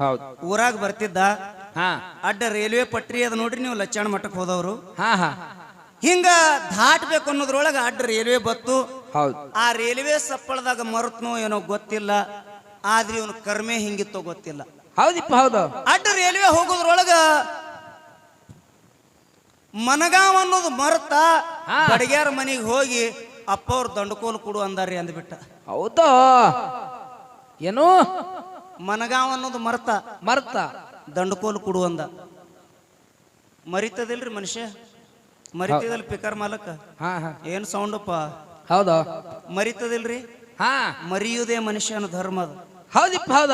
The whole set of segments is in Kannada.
ಹೌದು. ಊರಾಗ ಬರ್ತಿದ್ದ ಹಾ. ಅಡ್ಡ ರೈಲ್ವೆ ಪಟ್ರಿ ಅದ ನೋಡ್ರಿ ನೀವು ಲಚ್ಚಾಣ ಮಠಕ್ಕೆ ಹೋದವರು. ಹಾ ಹಾ. ಹಿಂಗ ದಾಟ್ಬೇಕು ಅನ್ನೋದ್ರೊಳಗ ಅಡ್ಡ ರೈಲ್ವೆ ಬತ್ತು. ಹೌದು. ಆ ರೈಲ್ವೆ ಸಪ್ಪಳದಾಗ ಮರುತ್ನೋ ಏನೋ ಗೊತ್ತಿಲ್ಲ. ಆದ್ರೆ ಇವನು ಕರ್ಮೆ ಹಿಂಗಿತ್ತೋ ಗೊತ್ತಿಲ್ಲ. ಹೌದಿಪ್ಪ ಹೌದು. ಅಡ್ಡ ರೈಲ್ವೆ ಹೋಗೋದ್ರೊಳಗ ಮನಗಾವ್ ಅನ್ನೋದು ಮರ್ತ. ಹಾ. ಬಡಗ್ಯಾರ ಮನೆಗೆ ಹೋಗಿ ಅಪ್ಪ ಅವ್ರ ದಂಡಕೋಲು ಕೊಡು ಅಂದಾರಿ ಅಂದ್ಬಿಟ್ಟ. ಹೌದು? ಏನು? ಮನಗಾವ್ ಅನ್ನೋದು ಮರ್ತ. ಮರ್ತ. ದಂಡಕೋಲು ಕೊಡು ಅಂದ. ಮರಿತದಿಲ್ರಿ ಮನುಷ್ಯ? ಮರಿತದಲ್ ಪಿಕರ್ ಮಾಲಕ? ಹಾ ಹಾ. ಏನ್ ಸೌಂಡಪ್ಪ? ಹೌದು. ಮರಿತದಿಲ್ರಿ? ಹಾ. ಮರಿಯುವುದೇ ಮನುಷ್ಯನ ಧರ್ಮ ಅದು. ಹೌದಿಪ್ಪ ಹೌದ.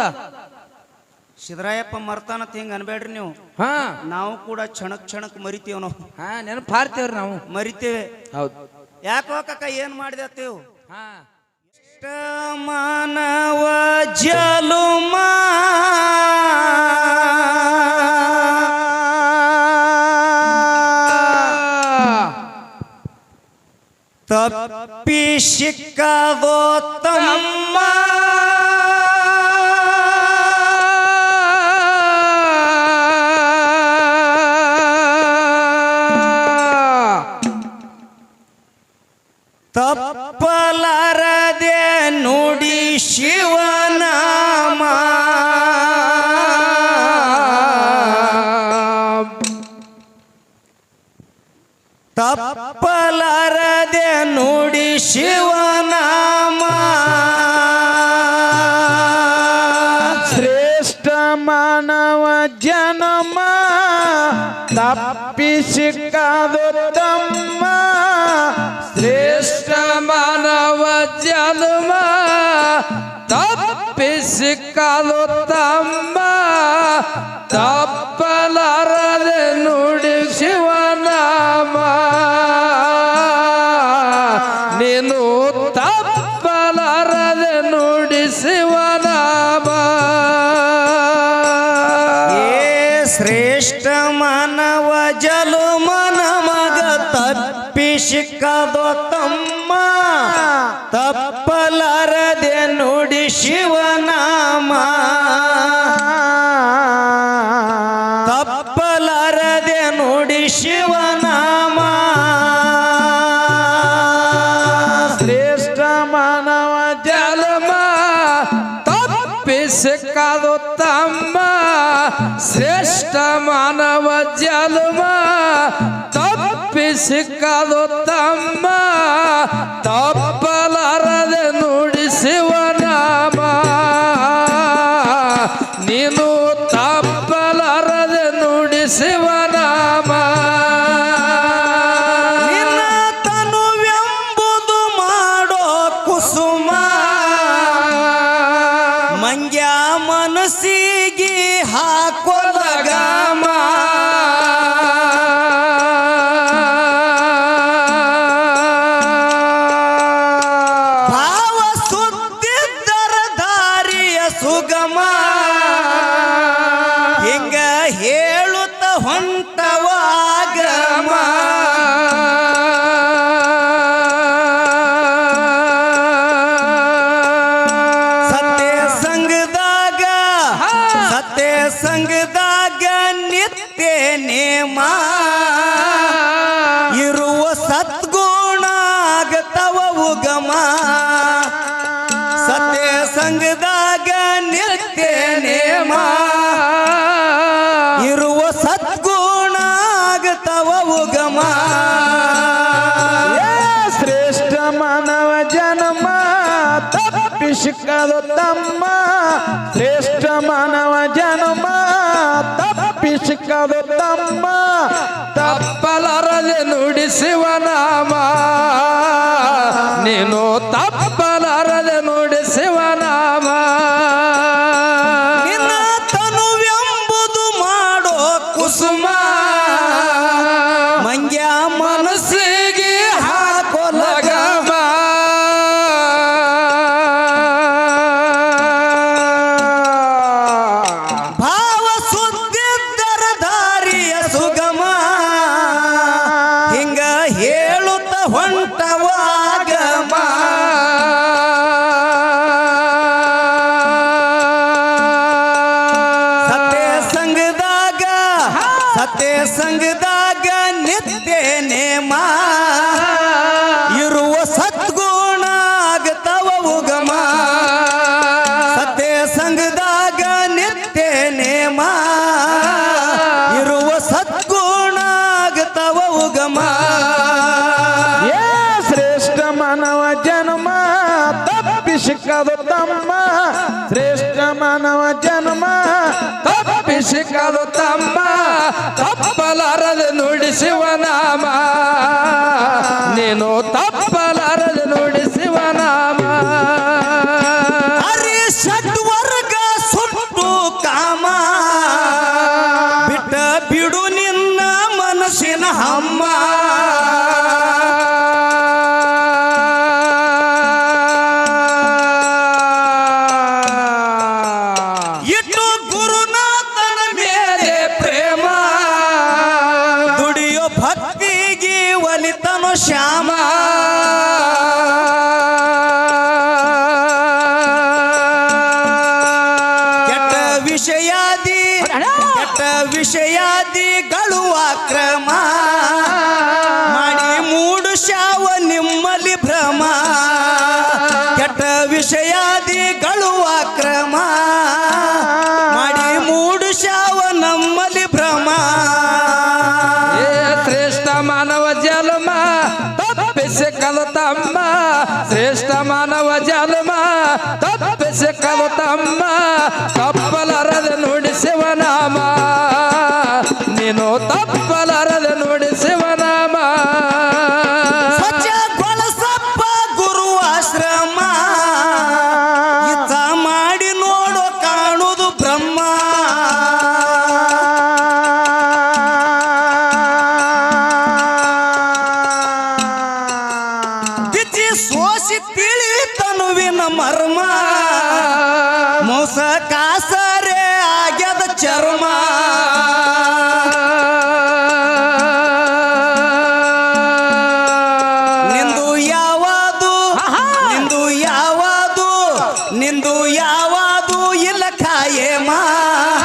ಸಿದ್ದರಾಯಪ್ಪ ಮರ್ತಾನತ್ ಹಿಂಗ ಅನ್ಬೇಡ್ರಿ ನೀವು? ಹಾ. ನಾವು ಕೂಡ ಕ್ಷಣಕ್ ಕ್ಷಣಕ್ ಮರಿತೀವಿ ನಾವು. ಹಾ ನೆನಪು ಹಾರ್ತೀವ್ರಿ ನಾವು. ಮರಿತೇವೆ. ಹೌದು. ಯಾಕೋ ಕಕ್ಕ ಏನ್ ಮಾಡಿದೆ ಹಾ. ಮಾನವ ಜಲುಮ ತಪ್ಪಿ ಸಿಕ್ಕದೋ ಶಿವನಾಮ ತಪ್ಪಲರದೆ ನುಡಿ ಶಿವನಾಮ ಶ್ರೇಷ್ಠ ಮಾನವ ಜನಮ ತಪ್ಪಿ ಸಿಕ್ಕದು ತಮ್ಮ ತಪ್ಪಲಾರದೆ ನುಡಿ ಶಿವನಾಮ. ನೀನು ತಪ್ಪಲಾರದೆ ನುಡಿ ಶಿವನಾಮ. ಏ ಶ್ರೇಷ್ಠ ಮಾನವ ಜಲು ಮನ ಮಗ ತಪ್ಪಿ ಸಿಕ್ಕದೋ ತಮ್ಮ ತಪ್ಪಲಾರದೆ ನುಡಿ ಶಿವನಾಮ ಸಿಕ್ಕದು ತಮ್ಮ ತಪ್ಪಲಾರದೆ ನುಡಿಸುವ ನಾಮ. ನೀನು ಸಂಗದಾಗ ನಿತ್ಯ ನೇಮ. ಇರುವ ಸದ್ಗುಣ ಆಗತವ ಉಗಮ. ಸತ್ಯ ಸಂಗದಾಗ ನಿತ್ಯ ನೇಮ. ಇರುವ ಸದ್ಗುಣ ಆಗತವ ಉಗಮ ಶ್ರೇಷ್ಠ ಮಾನವ ಜನ್ಮ ತಪ್ಪಿಸಿಕ್ಕಲು ತಮ್ಮ. ಸಿಕ್ಕದು ತಮ್ಮ ತಪ್ಪಲಾರದೆ ನುಡಿಸುವ ನಾಮ. ನೀನು ತಪ್ಪ 大姨妈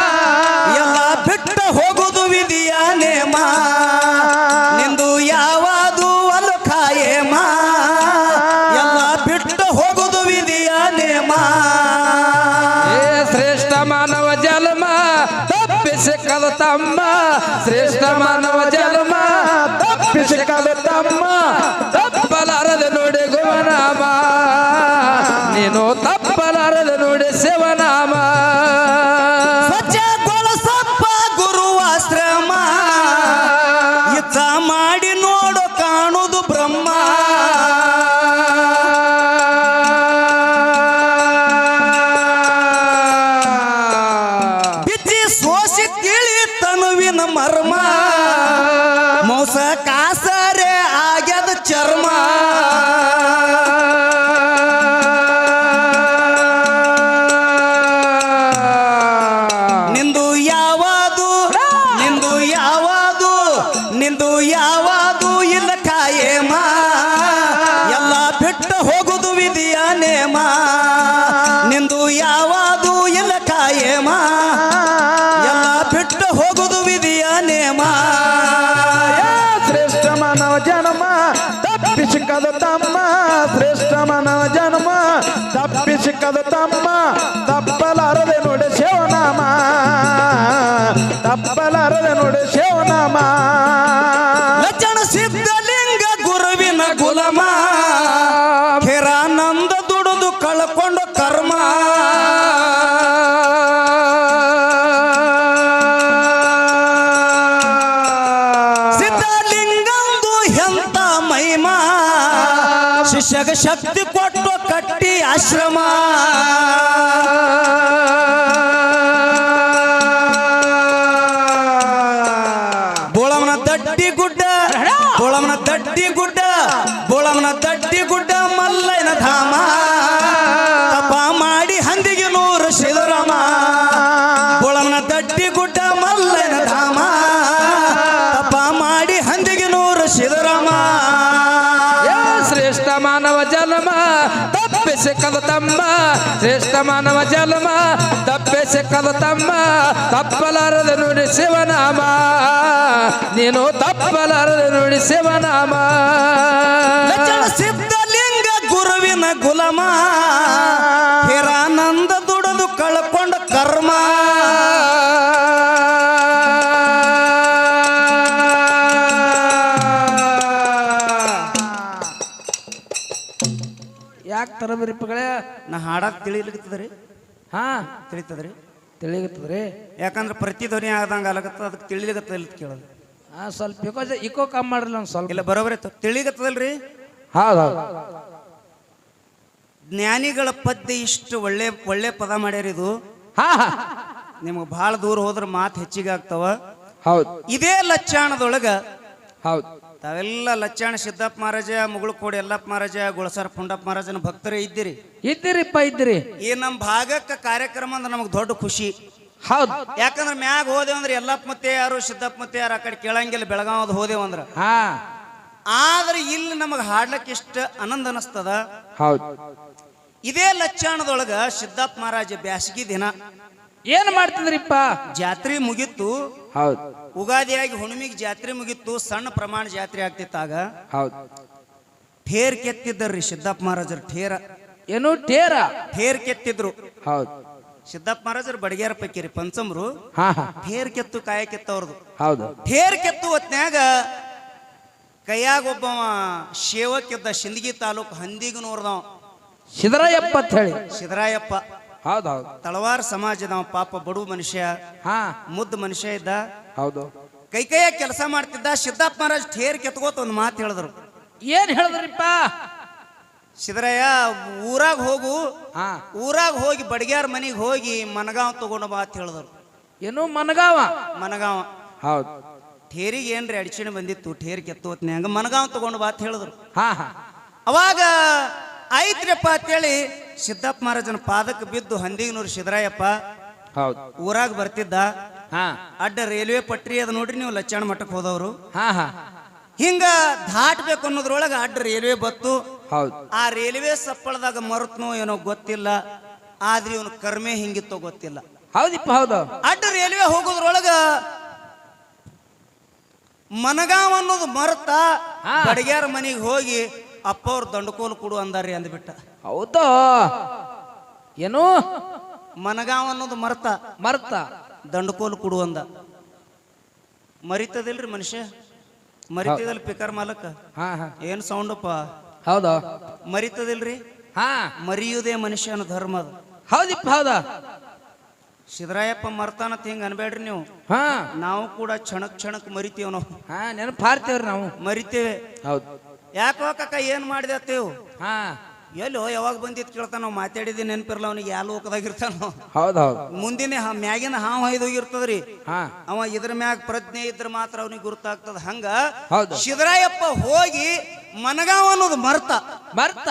ಮರ್ಮ. ಮೋಸಕ ತಪ್ಪಲಾರದ ನುಡಿ ಶಿವನಾಮ. ತಪ್ಪಲಾರದ ನುಡಿ ಶಿವನಾಮ. ಲಕ್ಷಣ ಸಿದ್ಧಲಿಂಗ ಗುರುವಿನ ಗುಲಮ. ಹಿರಾನಂದ ದುಡಿದು ಕಳ್ಕೊಂಡ ಕರ್ಮ. ಸಿದ್ಧಲಿಂಗಂದು ಎಂತ ಮಹಿಮಾ. ಶಿಷ್ಯಗ ಶಕ್ತಿ ಶ್ರೇಷ್ಠ ಮಾನವ ಜನ್ಮ ತಪ್ಪೆ ಸಿಕ್ಕದ ತಮ್ಮ ತಪ್ಪಲಾರದ ನುಡಿ ಶಿವನಾಮ. ನೀನು ತಪ್ಪಲಾರದ ನುಡಿ ಶಿವನಾಮ. ಸಿದ್ಧಲಿಂಗ ಗುರುವಿನ ಗುಲಮ. ಹಿರಾನಂದ ಯಾಕೆ ತರಬರಿಪ್ಪಗಳೇ ನಾ ಹಾಡಕ್ ತಿಳಿಲಿಕ್ತದ್ರಿ ಹಾ. ತಿಳಿತದ್ರಿ? ತಿಳಿಗತ್ತದ್ರಿ ಯಾಕಂದ್ರೆ ಪ್ರತಿ ಧ್ವನಿ ಆದಂಗ ಆಗತ್ತ ಅದಕ್ಕೆ ತಿಳಿಲಿಕತ್ತದ ಇಲ್ಲ ಕೇಳೋದು. ಹಾ ಸ್ವಲ್ಪ ಇಕೋ ಇಕೋ ಕಮ್ಮಿ ಮಾಡ್ರಲ್ಲ ಒಂದು ಸ್ವಲ್ಪ. ಇಲ್ಲ ಬರೋಬರಿ ತಿಳಿಗತ್ತದಲ್ರಿ ಹೌದು ಹೌದು. ಜ್ಞಾನಿಗಳ ಪದ್ಯ ಇಷ್ಟು ಒಳ್ಳೆ ಒಳ್ಳೆ ಪದ ಮಾಡ್ಯಾರ ಇದು. ಹಾ ಹಾ. ನಿಮ್ಗೆ ಭಾಳ ದೂರ ಹೋದ್ರೆ ಮಾತು ಹೆಚ್ಚಿಗೆ ಆಗ್ತಾವ. ಹೌದು. ಇದೇ ಲಚ್ಚಾಣದೊಳಗ ಹೌದು. ತಾವೆಲ್ಲ ಲಚ್ಚಾಣ ಸಿದ್ದಪ್ಪ ಮಹಾರಾಜ ಮುಗುಳ್ಕೋಡಿ ಯಲ್ಲಪ್ಪ ಮಹಾರಾಜ ಗುಳಸರ್ ಪುಂಡಪ್ಪ ಮಹಾರಾಜನ ಭಕ್ತರೇ ಇದ್ದೀರಿ. ಇದ್ದೀರಿಪ್ಪ ಇದ್ದೀರಿ. ಈ ನಮ್ಮ ಭಾಗಕ್ಕೆ ಕಾರ್ಯಕ್ರಮ ಅಂದ್ರೆ ನಮಗೆ ದೊಡ್ಡ ಖುಷಿ. ಹೌದು. ಯಾಕಂದ್ರೆ ಮ್ಯಾಗ ಹೋದೆವು ಅಂದ್ರೆ ಎಲ್ಲಪ್ಪ ಮತ್ತೆ ಯಾರು ಸಿದ್ದಪ್ಪ ಮತ್ತೆ ಯಾರು ಆ ಕಡೆ ಕೇಳಂಗಿಲ್ಲ ಬೆಳಗಾವದ ಹೋದೆವು ಅಂದ್ರೆ. ಹಾ. ಆದ್ರೆ ಇಲ್ಲಿ ನಮಗೆ ಹಾಡ್ಲಕ್ಕೆ ಇಷ್ಟ ಆನಂದ ಅನಿಸ್ತದ. ಹೌದು. ಇದೇ ಲಚ್ಚಾಣದೊಳಗ ಸಿದ್ದಪ್ಪ ಮಹಾರಾಜ ಬ್ಯಾಸಗಿ ದಿನ. ಏನ್ ಮಾಡ್ತಿದ್ರಿಪ್ಪ? ಜಾತ್ರೆ ಮುಗಿತ್ತು. ಹೌದು. ಉಗಾದಿಯಾಗಿ ಹುಣ್ಣಿಮೆಗೆ ಜಾತ್ರೆ ಮುಗಿತ್ತು. ಸಣ್ಣ ಪ್ರಮಾಣ ಜಾತ್ರೆ ಆಗ್ತಿತ್ತಾಗ ಹೌದು. ಠೇರ್ ಕೆತ್ತಿದ್ದರ್ರಿ ಸಿದ್ದಪ್ಪ ಮಹಾರಾಜರು ಠೇರ ಏನು ಠೇರ ಠೇರ್ ಕೆತ್ತಿದ್ರು. ಹೌದು. ಸಿದ್ದಪ್ಪ ಮಹಾರಾಜರು ಬಡಗೇರ ಪೈಕಿರಿ ಪಂಚಮ್ರು. ಹಾ ಹಾ. ಠೇರ್ ಕೆತ್ತು ಕಾಯ ಕೆತ್ತವ್ರದು. ಹೌದು. ಠೇರ್ ಕೆತ್ತು ಹೊತ್ನ್ಯಾಗ ಕೈಯಾಗ ಒಬ್ಬ ಶೇವಕ್ಕಿದ್ದ ಸಿಂದಗಿ ತಾಲೂಕು ಹಂದಿಗನೂರ್ದವ್. ಸಿದ್ದರಾಯಪ್ಪ ಅಂತ ಹೇಳಿ. ಸಿದ್ದರಾಯಪ್ಪ ಹೌದು ಹೌದು. ತಳವಾರ ಸಮಾಜದ ಪಾಪ ಬಡು ಮನುಷ್ಯ ಹಾ. ಮುದ್ದು ಮನುಷ್ಯ ಇದ್ದ. ಹೌದು. ಕೈ ಕೈಯ ಕೆಲಸ ಮಾಡ್ತಿದ್ದ ಸಿದ್ದಪ್ಪ ಮಹಾರಾಜ್ ಠೇರ್ ಕೆತ್ಕೋತ ಒಂದು ಮಾತು ಹೇಳಿದ್ರು. ಏನ್ ಹೇಳಿದ್ರಿಪ್ಪ? ಸಿದ್ದರಾಯ ಊರಾಗ ಹೋಗು ಹಾ. ಊರಾಗ ಹೋಗಿ ಬಡಗ್ಯಾರ ಮನೆಗೆ ಹೋಗಿ ಮನಗಾವ್ ತಗೊಂಡು ಬಾ ಅಂತ ಹೇಳಿದ್ರು. ಏನು ಮನಗಾವ? ಮನಗಾವ. ಹೌದು. ಠೇರಿಗೆ ಏನ್ರಿ ಅಡಚಣೆ ಬಂದಿತ್ತು ಠೇರ್ ಕೆತ್ತೋತ್ನೆ ಹಂಗ ಮನಗಾವ್ ತಗೊಂಡು ಬಾ ಅಂತ ಹೇಳಿದ್ರು. ಹಾ ಹಾ. ಅವಾಗ ಆಯ್ತ್ರಿಯಪ್ಪ ಅಂತೇಳಿ ಸಿದ್ದಪ್ಪ ಮಹಾರಾಜನ ಪಾದಕ್ಕೆ ಬಿದ್ದು ಹಂದಿಗನೂರು ಸಿದ್ದರಾಯಪ್ಪ. ಹೌದು. ಊರಾಗ ಬರ್ತಿದ್ದ. ಹಾ. ಅಡ್ಡ ರೈಲ್ವೆ ಪಟ್ರಿ ಅದ ನೋಡ್ರಿ ನೀವು ಲಚ್ಚಾಣ ಮಠಕ್ಕೆ ಹೋದವರು. ಹಾ ಹಾ. ಹಿಂಗ ದಾಟ್ಬೇಕು ಅನ್ನೋದ್ರೊಳಗೆ ಅಡ್ಡ ರೈಲ್ವೆ ಬತ್ತು. ಹೌದು. ಆ ರೈಲ್ವೆ ಸಪ್ಪಳದಾಗ ಮರುತ್ನೋ ಏನೋ ಗೊತ್ತಿಲ್ಲ. ಆದ್ರೆ ಇವನು ಕರ್ಮೆ ಹಿಂಗಿತ್ತೋ ಗೊತ್ತಿಲ್ಲ. ಹೌದಿಪ್ಪ ಹೌದು. ಅಡ್ಡ ರೈಲ್ವೆ ಹೋಗೋದ್ರೊಳಗ ಮನಗಾವ್ ಅನ್ನೋದು ಮರ್ತ ಹಾ. ಬಡಗ್ಯಾರ ಮನೆಗೆ ಹೋಗಿ ಅಪ್ಪ ಅವ್ರು ದಂಡಕೋಲು ಕೊಡು ಅಂದಾರ್ರಿ ಅಂದ್ಬಿಟ್ಟ. ಹೌದು? ಏನು? ಮನಗಾವ್ ಅನ್ನೋದು ಮರ್ತ. ಮರ್ತ. ದಂಡಕೋಲು ಕೊಡು ಅಂದ. ಮರಿತದಿಲ್ರಿ ಮನುಷ್ಯ? ಮರಿತದಲ್ ಪಿಕರ್ ಮಾಲಕ? ಹಾ ಹಾ. ಏನ್ ಸೌಂಡಪ್ಪ? ಹೌದಾ. ಮರಿತದಿಲ್ರಿ? ಹಾ. ಮನುಷ್ಯ ಮನುಷ್ಯನ ಧರ್ಮ ಅದು. ಹೌದಿಪ್ಪ ಹೌದ. ಸಿದ್ದರಾಯಪ್ಪ ಮರ್ತಾನತ್ ಹಿಂಗ ಅನ್ಬೇಡ್ರಿ ನೀವು. ಹಾ. ನಾವು ಕೂಡ ಕ್ಷಣಕ್ ಕ್ಷಣಕ್ ಮರಿತೀವಿ ನಾವು. ಹಾ ನೆನಪು ಹಾರ್ತೇವ್ರಿ ನಾವು. ಮರಿತೇವೆ. ಹೌದು. ಯಾಕೋ ಕಕ್ಕ ಏನ್ ಮಾಡಿದೆ ತೀವ್ ಹಾ. ಎಲ್ಲೋ ಯಾವಾಗ ಬಂದಿತ್ತು ಕೇಳ್ತಾನ? ನಾವು ಮಾತಾಡಿದ್ದು ನೆನಪಿರಲ್ಲ ಅವನಿಗೆ ಯಾವ ಲೋಕದಾಗಿರ್ತಾನೋ ಹೌದು ಹೌದು. ಮುಂದಿನ ಹಾ- ಮ್ಯಾಗಿನ ಹಾವು ಹೊಯ್ದೋಗಿರ್ತದ್ರಿ ಹಾ. ಅವ ಇದ್ರ ಮ್ಯಾಗ ಪ್ರಜ್ಞೆ ಇದ್ರ ಮಾತ್ರ ಅವನಿಗೆ ಗುರುತಾಗ್ತದ. ಹಂಗ ಹೌದು. ಶಿವರಾಯಪ್ಪ ಹೋಗಿ ಮನಗಾವ್ ಅನ್ನೋದು ಮರ್ತ. ಮರ್ತ?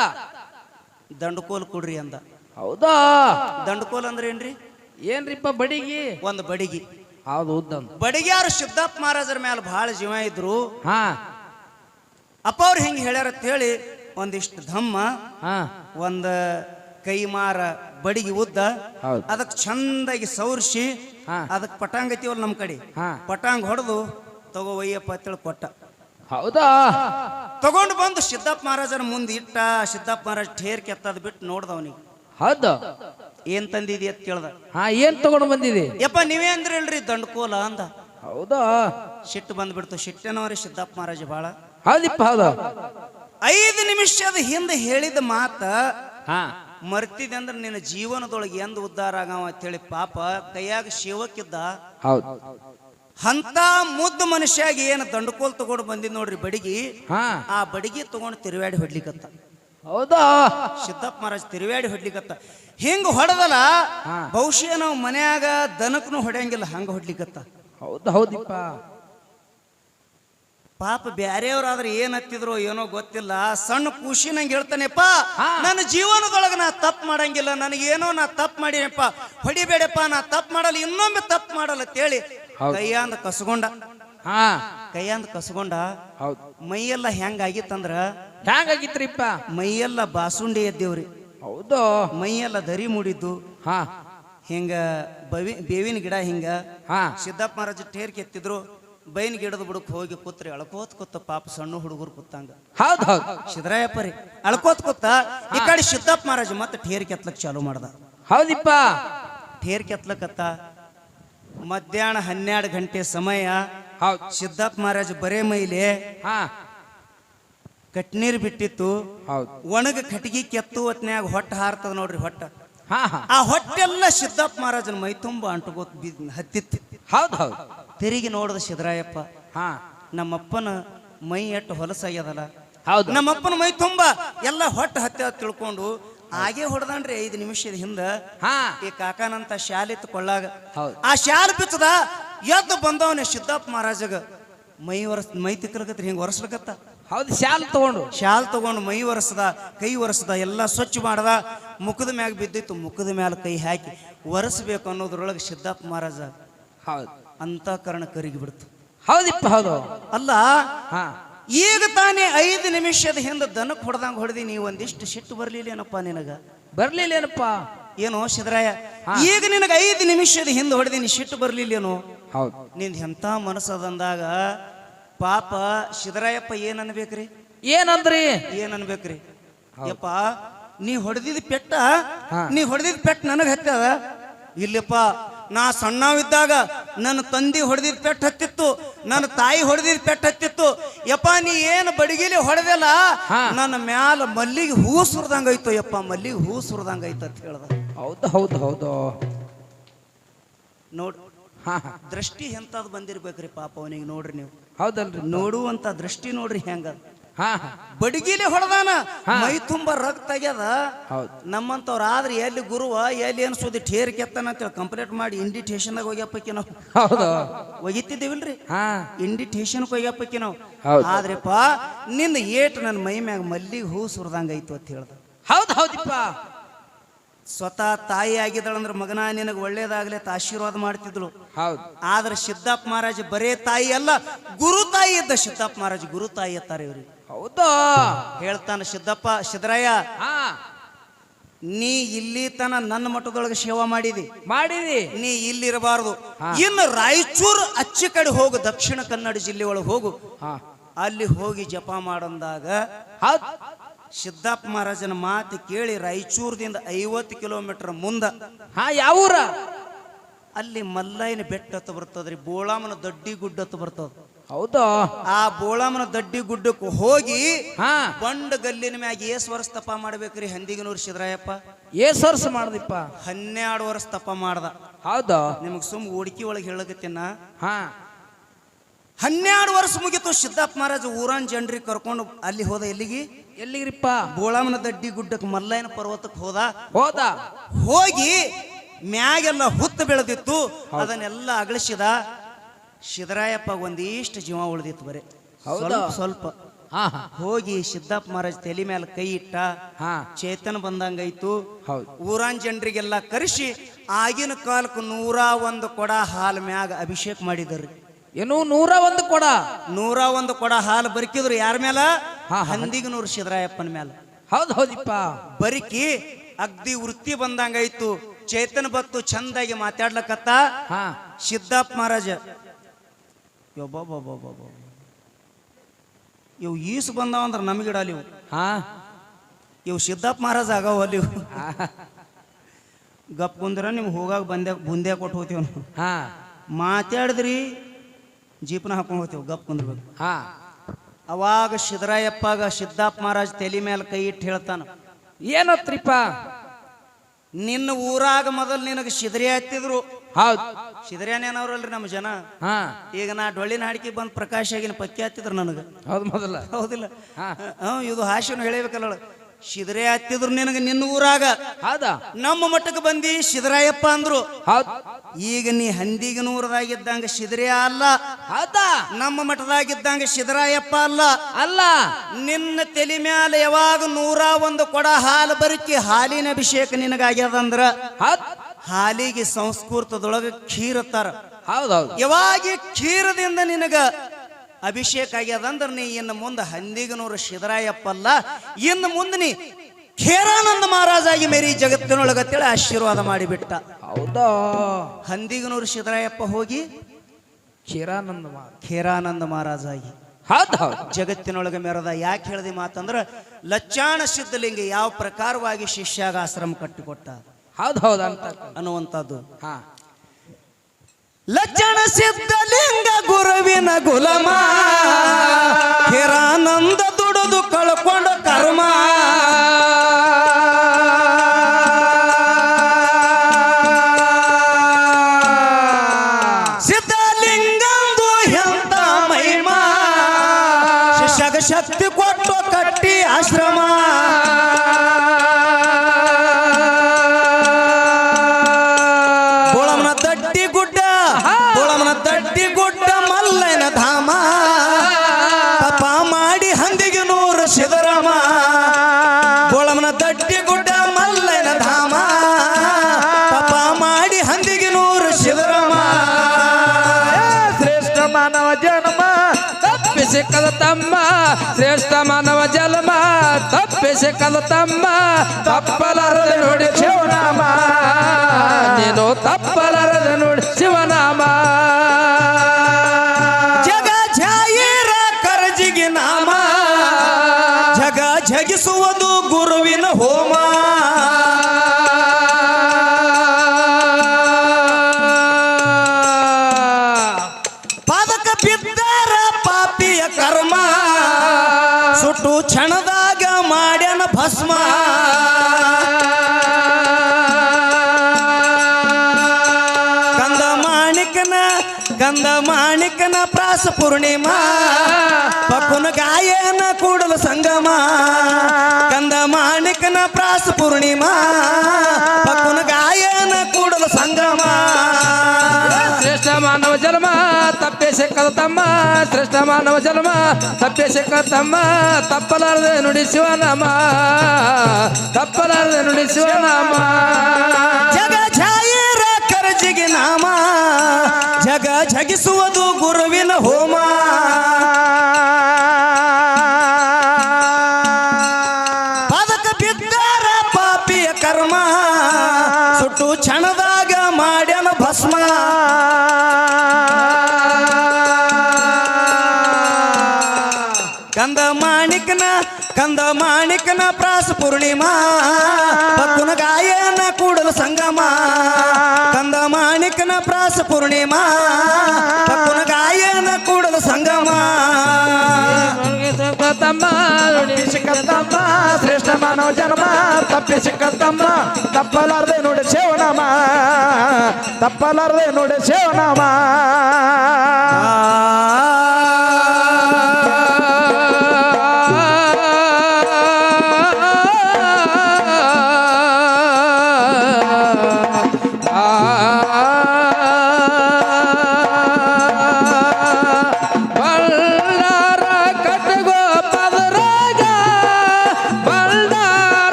ದಂಡಕೋಲ್ ಕೊಡ್ರಿ ಅಂದ. ಹೌದಾ? ದಂಡಕೋಲ್ ಅಂದ್ರೆ ಏನ್ರಿ? ಏನ್ರಿಪ್ಪ ಬಡಿಗಿ? ಒಂದು ಬಡಿಗಿ. ಹೌದು ಉದ್ದಂದು ಬಡಿಗ್ಯಾರು ಸಿದ್ದಪ್ಪ ಮಹಾರಾಜರ ಮ್ಯಾಲ ಬಹಳ ಜೀವ ಇದ್ರು. ಹಾ. ಅಪ್ಪ ಅವ್ರು ಹೆಂಗೆ ಹೇಳ್ಯಾರ ಹೇಳಿ ಒಂದಿಷ್ಟು ಧಮ್ಮ ಹಾ. ಒಂದ ಕೈ ಮಾರ ಬಡಿಗೆ ಉದ್ದ ಹೌದು. ಅದಕ್ಕೆ ಚಂದಾಗಿ ಸೌರ್ಸಿ ಹಾ. ಅದಕ್ಕೆ ಪಟಾಂಗ್ ಐತಿವಲ್ಲ ನಮ್ಮ ಕಡೆ. ಹಾ. ಪಟಾಂಗ್ ಹೊಡೆದು ತಗೋ ಒಯ್ಯಪ್ಪ ಅಂತೇಳಿ ಕೊಟ್ಟ. ಹೌದಾ? ತಗೊಂಡು ಬಂದು ಸಿದ್ದಪ್ಪ ಮಹಾರಾಜರ ಮುಂದೆ ಇಟ್ಟ ಸಿದ್ದಪ್ಪ ಮಹಾರಾಜ್ ಠೇರ್ ಕೆತ್ತದ್ ಬಿಟ್ಟು ನೋಡ್ದವನಿಗೆ ಹೌದು. ಏನ್ ತಂದಿದಿ ಅಂತ ಕೇಳ್ದ. ಹಾ ಏನ್ ತಗೊಂಡು ಬಂದಿದಿ? ಯಪ್ಪ ನೀವೇ ಅಂದ್ರೆ ಇಲ್ರಿ ದಂಡಕೋಲ ಅಂದ. ಹೌದಾ? ಸಿಟ್ಟು ಬಂದ್ಬಿಡ್ತು ಸಿಟ್ಟನವ್ರಿ ಸಿದ್ದಪ್ಪ ಮಹಾರಾಜ ಬಾಳ. ಹೌದಿಪ್ಪ ಹೌದು. ಐದು ನಿಮಿಷದ ಹಿಂದೆ ಹೇಳಿದ ಮಾತ ಹಾ. ಮರ್ತಿದೆ ಅಂದ್ರೆ ನಿನ್ನ ಜೀವನದೊಳಗೆ ಎಂದು ಉದ್ಧಾರ ಆಗವ ಅಂತೇಳಿ ಪಾಪ ಕೈಯಾಗ ಶಿವಕ್ಕಿದ್ದ. ಹೌದು. ಅಂತ ಮುದ್ದ ಮನುಷ್ಯಾಗಿ ಏನು ದಂಡಕೋಲ್ ತಗೊಂಡು ಬಂದಿದ್ ನೋಡ್ರಿ ಬಡಿಗಿ. ಹಾ. ಆ ಬಡಿಗೆ ತಗೊಂಡು ತಿರುವಾಡಿ ಹೊಡ್ಲಿಕತ್ತ. ಹೌದಾ? ಸಿದ್ದಪ್ಪ ಮಹಾರಾಜ್ ತಿರುವಾಡಿ ಹೊಡ್ಲಿಕತ್ತ. ಹಿಂಗ ಹೊಡೆದಲ್ಲ. ಬಹುಶಃ ನಾವು ಮನ್ಯಾಗ ದನಕ್ನು ಹೊಡೆಯಂಗಿಲ್ಲ ಹಂಗ ಹೊಡ್ಲಿಕತ್ತ. ಹೌದು ಹೌದಿಪ್ಪ ಪಾಪ ಬ್ಯಾರೆಯವ್ರಾದ್ರೆ ಏನ್ ಹತ್ತಿದ್ರು ಏನೋ ಗೊತ್ತಿಲ್ಲ. ಸಣ್ಣ ಖುಷಿ ನಂಗೆ ಹೇಳ್ತಾನೆಪ್ಪ. ನನ್ನ ಜೀವನದೊಳಗೆ ನಾ ತಪ್ಪು ಮಾಡಂಗಿಲ್ಲ ನನಗೇನೋ ನಾ ತಪ್ಪು ಮಾಡಿನಪ್ಪ. ಹೊಡಿಬೇಡಪ್ಪ ನಾ ತಪ್ಪು ಮಾಡಲ್ಲ ಇನ್ನೊಮ್ಮೆ ತಪ್ಪು ಮಾಡಲ್ಲ ಅಂತೇಳಿ. ಕೈಯಾಂದ ಕಸ್ಕೊಂಡ. ಹಾ. ಕೈಯಾಂದ ಕಸ್ಕೊಂಡ. ಹೌದು. ಮೈಯೆಲ್ಲ ಹೆಂಗಾಗಿತ್ತಂದ್ರ ಹೆಂಗಾಗಿತ್ರಿಪ್ಪ ಮೈಯೆಲ್ಲ ಬಾಸುಂಡಿ ಎದ್ದೇವ್ರಿ. ಹೌದು? ಮೈಯೆಲ್ಲ ದರಿ ಮೂಡಿದ್ದು. ಹಾ. ಹಿಂಗ ಬವಿ ಬೇವಿನ ಗಿಡ ಹಿಂಗ ಹಾ. ಸಿದ್ದಪ್ಪ ಮಹಾರಾಜ ಟೇರ್ ಕೆತ್ತಿದ್ರು ಬೈನ್ ಗಿಡದ ಬುಡಕ್ ಹೋಗಿ ಕೂತ್ರಿ ಅಳ್ಕೋತ್ ಕೂತ ಪಾಪ ಸಣ್ಣ ಹುಡುಗರು ಕೂತಂಗ. ಹೌದು ಹೌದು. ಸಿದ್ದರಾಯಪ್ಪ ರೀ ಅಳ್ಕೋತ್ ಕೂತ. ಈ ಕಡೆ ಸಿದ್ದಪ್ಪ ಮಹಾರಾಜ ಮತ್ತೆ ಠೇರ್ ಕೆತ್ಲಕ್ ಚಾಲು ಮಾಡ್ದ. ಹೌದಿಪ್ಪ. ಠೇರ್ ಕೆತ್ಲಕತ್ತ ಮಧ್ಯಾಹ್ನ ಹನ್ನೆರಡು ಗಂಟೆ ಸಮಯ ಹೌದು. ಸಿದ್ದಪ್ಪ ಮಹಾರಾಜ ಬರೇ ಮೈಲೆ ಹಾ. ಕಟ್ನೀರ್ ಬಿಟ್ಟಿತ್ತು. ಹೌದು. ಒಣಗ ಕಟ್ಟಿಗೆ ಕೆತ್ತು ಹೊತ್ನ್ಯಾಗ ಹೊಟ್ಟ ಹಾರ್ತದ ನೋಡ್ರಿ ಹೊಟ್ಟ. ಹಾ ಹಾ. ಆ ಹೊಟ್ಟೆಲ್ಲ ಸಿದ್ದಪ್ಪ ಮಹಾರಾಜನ ಮೈ ತುಂಬ ಅಂಟುಗೋತ್ ಬಿದ್ ಹತ್ತಿತ್ತು. ಹೌದು ಹೌದ್. ತಿರುಗಿ ನೋಡಿದ ಸಿದ್ದರಾಯಪ್ಪ ಹಾ. ನಮ್ಮಪ್ಪನ ಮೈ ಎಟ್ಟು ಹೊಲಸಾಗ್ಯದಲ್ಲ ಹೌದು. ನಮ್ಮಪ್ಪನ ಮೈ ತುಂಬ ಎಲ್ಲ ಹೊಟ್ಟೆ ಹತ್ತಿ ತಿಳ್ಕೊಂಡು ಹಾಗೆ ಹೊಡೆದಾನ್ರಿ ಐದು ನಿಮಿಷದ ಹಿಂದ ಹಾ. ಈ ಕಾಕನಂತ ಶಾಲೆ ಇತ್ತು ಕೊಳ್ಳಾಗ. ಹೌದು. ಆ ಶಾಲೆ ಬಿತ್ತದ ಎದ್ದು ಬಂದವನೇ ಸಿದ್ದಪ್ಪ ಮಹಾರಾಜಗ. ಮೈ ಒರೆಸ್ ಮೈ ತಿಕ್ಕಲಕತ್ರಿ ಹಿಂಗ ಒರೆಸ್ಲಕತ್ತ. ಹೌದು ಶಾಲ್ ತಗೊಂಡು. ಶಾಲ್ ತಗೊಂಡು ಮೈ ಒರೆಸದ ಕೈ ಒರೆಸದ ಎಲ್ಲ ಸ್ವಚ್ಛ ಮಾಡದ. ಮುಖದ ಮ್ಯಾಗ ಬಿದ್ದಿತ್ತು ಮುಖದ ಮ್ಯಾಲ ಕೈ ಹಾಕಿ ಒರೆಸ್ಬೇಕು ಅನ್ನೋದ್ರೊಳಗೆ ಸಿದ್ದಪ್ಪ ಮಹಾರಾಜ. ಹೌದ್. ಅಂತಃಕರಣ ಕರಿಗಿ ಬಿಡ್ತು. ಹೌದಿಪ್ಪ ಹೌದು. ಅಲ್ಲ ಈಗ ತಾನೇ ಐದು ನಿಮಿಷದ ಹಿಂದೆ ದನಕ್ಕೆ ಹೊಡೆದಂಗೆ ಹೊಡೆದಿ ನೀ ಒಂದಿಷ್ಟು ಸಿಟ್ಟು ಬರ್ಲಿಲ್ಲೇನಪ್ಪ ನಿನಗ? ಬರ್ಲಿಲ್ಲೇನಪ್ಪ? ಏನೋ ಸಿದ್ರಾಯ? ಈಗ ನಿನಗೆ ಐದು ನಿಮಿಷದ ಹಿಂದೆ ಹೊಡೆದಿನಿ ಸಿಟ್ಟು ಬರ್ಲಿಲ್ಲೇನೋ? ಹೌದು. ನಿಂದ ಎಂಥ ಮನಸ್ಸದಂದಾಗ ಪಾಪ ಸಿದ್ದರಾಯಪ್ಪ ಏನ್ ಅನ್ಬೇಕ್ರಿ ಏನಂದ್ರಿ? ಏನ್ ಅನ್ಬೇಕ್ರಿ ಯಪ್ಪ ನೀ ಹೊಡೆದಿದ್ ಪೆಟ್ಟ ನೀ ಹೊಡೆದಿದ್ ಪೆಟ್ಟ ನನಗೆ ಹತ್ತದ ಇಲ್ಲಪ್ಪ ನಾ ಸಣ್ಣವಿದ್ದಾಗ ನನ್ನ ತಂದಿ ಹೊಡೆದಿದ್ದ ಪೆಟ್ಟ ಹತ್ತಿತ್ತು ನನ್ನ ತಾಯಿ ಹೊಡೆದಿದ್ದ ಪೆಟ್ಟ ಹತ್ತಿತ್ತು. ಯಪ್ಪ ನೀ ಏನು ಬಡಗಿಲಿ ಹೊಡೆದಲ್ಲ? ನನ್ನ ಮ್ಯಾಲ ಮಲ್ಲಿಗೆ ಹೂ ಸುರಿದಂಗ ಐತೋ ಯಪ್ಪ ಮಲ್ಲಿಗೆ ಹೂ ಸುರಿದಂಗ ಐತ ಅಂತ ಹೇಳ್ದ. ಹೌದು ಹೌದು ಹೌದು. ನೋಡ್ ದೃಷ್ಟಿ ಎಂತದ್ ಬಂದಿರ್ಬೇಕ್ರಿ ಪಾಪ ಅವನಿಗೆ ನೋಡ್ರಿ ನೀವು. ಹೌದಲ್ರಿ. ನೋಡುವಂತ ದೃಷ್ಟಿ ನೋಡ್ರಿ ಹೆಂಗ. ಹಾ. ಹಾ ಬಡಗಿಲಿ ಹೊಡೆದಾನ. ಮೈ ತುಂಬ ರಕ್ತ ಆಗ್ಯದ ಹೌದು. ನಮ್ಮಂತವ್ರ ಆದ್ರೆ ಎಲ್ಲಿ ಗುರುವ ಎಲ್ಲಿ ಏನು ಸುದ್ದಿ ಠೇರ್ ಕೆತ್ತನ ಅಂತೇಳಿ ಕಂಪ್ಲೇಂಟ್ ಮಾಡಿ ಇಂಡಿಟೇಷನ್ ಹೋಗ್ಯಪ್ಪಕ್ಕೆ ನಾವು. ಹೌದು. ಒಗಿತಿದ್ದೀವಿಲ್ರಿ ಹಾ. ಇಂಡಿಟೇಷನ್ ಹೋಗ್ಯಪ್ಪಕ್ಕೆ ನಾವು. ಆದ್ರೆಪ್ಪ ನಿನ್ನ ಏಟ್ ನನ್ನ ಮೈ ಮ್ಯಾಗ ಮಲ್ಲಿಗೆ ಹೂ ಐತು ಅಂತ ಹೇಳ್ದ. ಹೌದು ಹೌದಿಪ್ಪ. ಸ್ವತಃ ತಾಯಿ ಆಗಿದ್ದಳಂದ್ರ ಮಗನ ನಿನಗೆ ಒಳ್ಳೇದಾಗ್ಲಿ ಅಂತ ಆಶೀರ್ವಾದ ಮಾಡ್ತಿದ್ಳು ಹೌದು. ಆದ್ರೆ ಸಿದ್ದಾಪ್ ಮಹಾರಾಜ್ ಬರೇ ತಾಯಿ ಅಲ್ಲ ಗುರು ತಾಯಿ ಇದ್ದ ಸಿದ್ದಾಪ್ ಮಹಾರಾಜ್ ಗುರು ತಾಯಿ ಎತ್ತಾರೆ ಇವ್ರಿಗೆ. ಹೌದು? ಹೇಳ್ತಾನ ಸಿದ್ದಪ್ಪ ಸಿದ್ದರಾಯ ನೀ ಇಲ್ಲಿ ತನ ನನ್ನ ಮಠದೊಳಗೆ ಸೇವಾ ಮಾಡಿದಿ. ಮಾಡಿದಿ? ನೀ ಇಲ್ಲಿರಬಾರದು. ಇನ್ನು ರಾಯಚೂರು ಅಚ್ಚಿ ಕಡೆ ಹೋಗು ದಕ್ಷಿಣ ಕನ್ನಡ ಜಿಲ್ಲೆ ಒಳಗೆ ಹೋಗು. ಹಾ. ಅಲ್ಲಿ ಹೋಗಿ ಜಪ ಮಾಡಂದಾಗ ಸಿದ್ದಪ್ಪ ಮಹಾರಾಜನ ಮಾತು ಕೇಳಿ ರಾಯಚೂರದಿಂದ ಐವತ್ತು ಕಿಲೋಮೀಟರ್ ಮುಂದ ಹಾ ಯಾವೂರ? ಅಲ್ಲಿ ಮಲ್ಲಯ್ಯನ ಬೆಟ್ಟ ಹತ್ತು ಬರ್ತದ್ರಿ ಬೋಳಾಮನ ದೊಡ್ಡಿ ಗುಡ್ಡ ಹತ್ತು ಬರ್ತದ. ಹೌದು? ಆ ಬೋಳಮ್ಮನ ದಡ್ಡಿ ಗುಡ್ಡಕ್ಕೆ ಹೋಗಿ ಹಾ. ಬಂಡ ಗಲ್ಲಿನ ಮ್ಯಾಗ ಏಸ್ ವರ್ಷ ತಪ ಮಾಡ್ಬೇಕ್ರಿ ಹಂದಿಗನೂರು ಶಿದ್ರಾಯಪ್ಪ ಏಸ್ ವರ್ಷ ಮಾಡ್ದಿಪ್ಪ ಹನ್ನೆರಡು ವರ್ಷ ತಪ ಮಾಡ್ದ. ಹೌದ? ನಿಮಗೆ ಸುಮ್ ಹುಡುಕಿ ಒಳಗೆ ಹೇಳಕತ್ತೀನ? ಹಾ. ಹನ್ನೆರಡು ವರ್ಷ ಮುಗಿತು ಸಿದ್ದಪ್ಪ ಮಹಾರಾಜ ಊರಾನ್ ಜನರಿಗೆ ಕರ್ಕೊಂಡು ಅಲ್ಲಿ ಹೋದ ಎಲ್ಲಿಗೆ? ಎಲ್ಲಿಗ್ರಿಪ್ಪ? ಬೋಳಮ್ಮನ ದಡ್ಡಿ ಗುಡ್ಡಕ್ಕೆ ಮಲ್ಲಯ್ಯನ ಪರ್ವತಕ್ಕೆ ಹೋದ. ಹೋದ? ಹೋಗಿ ಮ್ಯಾಗೆಲ್ಲ ಹುತ್ತು ಬೆಳೆದಿತ್ತು ಅದನ್ನೆಲ್ಲ ಅಗಳಿಸಿದ ಸಿದ್ದರಾಯಪ್ಪ ಒಂದಿಷ್ಟು ಜೀವ ಉಳಿದಿತ್ತು ಬರೀ. ಹೌದಾ? ಸ್ವಲ್ಪ ಸ್ವಲ್ಪ. ಹಾ ಹಾ. ಹೋಗಿ ಸಿದ್ದಪ್ಪ ಮಹಾರಾಜ್ ತಲೆ ಮೇಲೆ ಕೈ ಇಟ್ಟ ಹಾ. ಚೇತನ ಬಂದಂಗಾಯ್ತು. ಹೌದು. ಊರಾನ್ ಜನರಿಗೆಲ್ಲ ಕರೆಸಿ ಆಗಿನ ಕಾಲಕ್ಕೆ ನೂರ ಒಂದು ಕೊಡ ಹಾಲು ಮ್ಯಾಗ ಅಭಿಷೇಕ ಮಾಡಿದ್ರಿ. ಏನು ನೂರ ಒಂದು ಕೊಡ? ನೂರ ಒಂದು ಕೊಡ ಹಾಲು ಬರಿಕಿದ್ರು ಯಾರ ಮ್ಯಾಲ? ಹಾ, ಹಾ. ಹಂದಿಗನೂರು ಸಿದ್ದರಾಯಪ್ಪನ ಮ್ಯಾಲ. ಹೌದು ಹೌದಿಪ್ಪ. ಬರಿಕಿ ಅಗ್ದಿ ವೃತ್ತಿ ಬಂದಂಗಾಯ್ತು. ಚೇತನ್ ಬತ್ತು ಚಂದಾಗಿ ಮಾತಾಡ್ಲಕತ್ತ ಹಾ. ಸಿದ್ದಪ್ಪ ಮಹಾರಾಜ ಯೊಬ್ಬೊಬ್ಬೊಬ್ಬೊಬ್ಬೊಬ್ಬ. ಇವು ಈಸು ಬಂದಾವ ಅಂದ್ರೆ ನಮಗಿಡಲಿ ಇವು ಹಾ? ಇವು ಸಿದ್ದಪ್ಪ ಮಹಾರಾಜ ಆಗವ ಅಲ್ಲಿ. ಗಪ್ ಕುಂದ್ರ ನಿಮ್ಗೆ ಹೋಗಾಗ ಬಂದೆ ಬುಂದೆ ಕೊಟ್ಟು ಹೋಗ್ತೀವಿ ನಾವು. ಹಾ. ಮಾತಾಡಿದ್ರಿ ಜೀಪನ ಹಾಕೊಂಡು ಹೋಗ್ತೀವಿ ಗಪ್ ಕುಂದ್ರಬೇಕು ಹಾ. ಅವಾಗ ಸಿದ್ದರಾಯಪ್ಪಗ ಸಿದ್ದಪ್ಪ ಮಹಾರಾಜ್ ತಲೆ ಮೇಲೆ ಕೈ ಇಟ್ಟು ಹೇಳ್ತಾನ ಏನತ್ರಿಪ್ಪ ನಿನ್ನ ಊರಾಗ ಮೊದಲು ನಿನಗೆ ಸಿದ್ರಿ ಹತ್ತಿದ್ರು ಹೌದ್. ಸಿದರ್ಯಾನೇನವ್ರಲ್ರಿ ನಮ್ಮ ಜನ. ಹಾ. ಈಗ ನಾ ಡೊಳ್ಳಿನ ಹಾಡಿಕೆ ಬಂದ್ ಪ್ರಕಾಶ್ ಆಗಿನ ಪಕ್ಕಿ ಹತ್ತಿದ್ರು ನನಗೆ. ಹೌದು ಮೊದಲ. ಹೌದಿಲ್ಲ. ಹಾ. ಹ್ಞೂ ಇದು ಹಾಸ್ಯನ ಹೇಳಬೇಕಲ್ಲ ಸಿದರೆ ಹತ್ತಿದ್ರು ನಿನಗೆ ನಿನ್ನ ಊರಾಗ. ಹೌದಾ? ನಮ್ಮ ಮಟ್ಟಕ್ಕೆ ಬಂದಿ ಶಿದರಾಯಪ್ಪ ಅಂದ್ರು. ಹೌದ್. ಈಗ ನೀ ಹಂದಿಗನೂರದಾಗಿದ್ದಂಗ ಸಿದರೆ ಅಲ್ಲ. ಹೌದಾ? ನಮ್ಮ ಮಠದಾಗಿದ್ದಂಗ ಶಿದರಾಯಪ್ಪ ಅಲ್ಲ. ಅಲ್ಲ. ನಿನ್ನ ತಲೆ ಮ್ಯಾಲೆ ಯಾವಾಗ ನೂರ ಒಂದು ಕೊಡ ಹಾಲು ಬರುಕಿ ಹಾಲಿನ ಅಭಿಷೇಕ ನಿನಗಾಗ್ಯದಂದ್ರ ಹೌದ್. ಹಾಲಿಗೆ ಸಂಸ್ಕೃತದೊಳಗ ಕ್ಷೀರ ತರ ಹೌದು ಯಾವಾಗ ಈ ಕ್ಷೀರದಿಂದ ನಿನಗ ಅಭಿಷೇಕ ಆಗ್ಯದಂದ್ರ ನೀ ಇನ್ನು ಮುಂದೆ ಹಂದಿಗನೂರು ಶಿದರಾಯಪ್ಪಲ್ಲ ಅಲ್ಲ ಇನ್ನು ಮುಂದೆ ನೀ ಖೇರಾನಂದ ಮಹಾರಾಜಾಗಿ ಮೇರಿ ಜಗತ್ತಿನೊಳಗತ್ತೇಳಿ ಆಶೀರ್ವಾದ ಮಾಡಿಬಿಟ್ಟ. ಹೌದಾ? ಹಂದಿಗನೂರು ಸಿದ್ದರಾಯಪ್ಪ ಹೋಗಿ ಖೇರಾನಂದ ಖೇರಾನಂದ ಮಹಾರಾಜ ಆಗಿ ಹೌದು ಹೌದು. ಜಗತ್ತಿನೊಳಗೆ ಮೆರದ ಯಾಕೆ ಹೇಳಿದೆ ಮಾತಂದ್ರೆ ಲಚ್ಚಾಣ ಸಿದ್ಧಲಿಂಗ ಯಾವ ಪ್ರಕಾರವಾಗಿ ಶಿಷ್ಯಾಗ ಆಶ್ರಮ ಕಟ್ಟಿಕೊಟ್ಟ? ಹೌದು ಹೌದು ಅಂತ. ಅನ್ನುವಂಥದ್ದು. ಹಾ. ಲಜ್ಜಣ ಸಿದ್ಧಲಿಂಗ ಗುರುವಿನ ಗುಲಮ. ಹಿರಾನಂದ ದುಡಿದು ಕಳ್ಕೊಂಡು ಕರ್ಮ. ಜನ್ಮ, ತಪ್ಪಿಸಿ ಕದ ತಮ್ಮ. ಶ್ರೇಷ್ಠ ಮಾನವ ಜನ್ಮ, ತಪ್ಪಿಸಿ ಕದ ತಮ್ಮ. ತಪ್ಪಲಾರದ ನೋಡಿ ಶಿವನಾಮ. ನೀನು ತಪ್ಪಲಾರದ ನೋಡಿ ಶಿವನಾಮ. ಮಾಡ್ಯನ ಭಸ್ಮ ಗಂಧ ಮಾಣಿಕನ ಗಂಧ ಮಾಣಿಕನ ಪ್ರಾಸ ಪೂರ್ಣಿಮಾ ಪಕ್ಕುನ ಗಾಯನ ಕೂಡಲ ಸಂಗಮ ಗಂಧ ಮಾಣಿಕನ ಪ್ರಾಸ ಪೂರ್ಣಿಮಾ ಪಕ್ಕುನ ಗಾಯನ ಕೂಡಲ ಸಂಗಮ ಶ್ರೇಷ್ಠ ಮಾನವ ಜನ್ಮ ಸಿಕ್ಕದ ತಮ್ಮ, ಶ್ರೇಷ್ಠ ಮಾನವ ಜನ್ಮ, ತಪ್ಪೆ ಶಂಕರ ತಮ್ಮ, ತಪ್ಪಲಾರದೆ ನುಡಿ ಶಿವನಾಮ ತಪ್ಪಲಾರದೆ ನುಡಿ ಶಿವನಾಮ ಜಗ ಜಾಯಿರ ಕರ್ಜಿಗೆ ನಾಮ, ಜಗ ಜಗಿಸುವುದು ಗುರುವಿನ ಹೋಮ. ಪದಕ ಬಿದ್ದಾರ ಪಾಪಿಯ ಕರ್ಮ, ಸುಟ್ಟು ಕ್ಷಣದಾಗ ಮಾಡ್ಯನ ಭಸ್ಮ. ಮಾಣಿಕನ ಪ್ರಾಸ ಪೂರ್ಣಿಮಾ ಪಕ್ಕುನ ಗಾಯನ ಕೂಡಲು ಸಂಗಮ. ಕಂದ ಮಾಣಿಕನ ಪ್ರಾಸ ಪೂರ್ಣಿಮಾ ಪಕ್ಕುನ ಗಾಯನ ಕೂಡಲು ಸಂಗಮ. ಸಿಕ್ಕತ್ತಮ್ಮ ಶ್ರೇಷ್ಠ ಮಾನವ ಜನ್ಮ ತಪ್ಪಿಸಿಕತ್ತಮ್ಮ ತಪ್ಪಲಾರದೆ ನೋಡಿ ಸೇವನಮ ತಪ್ಪಲಾರದೆ ನೋಡಿ ಸೇವನಮ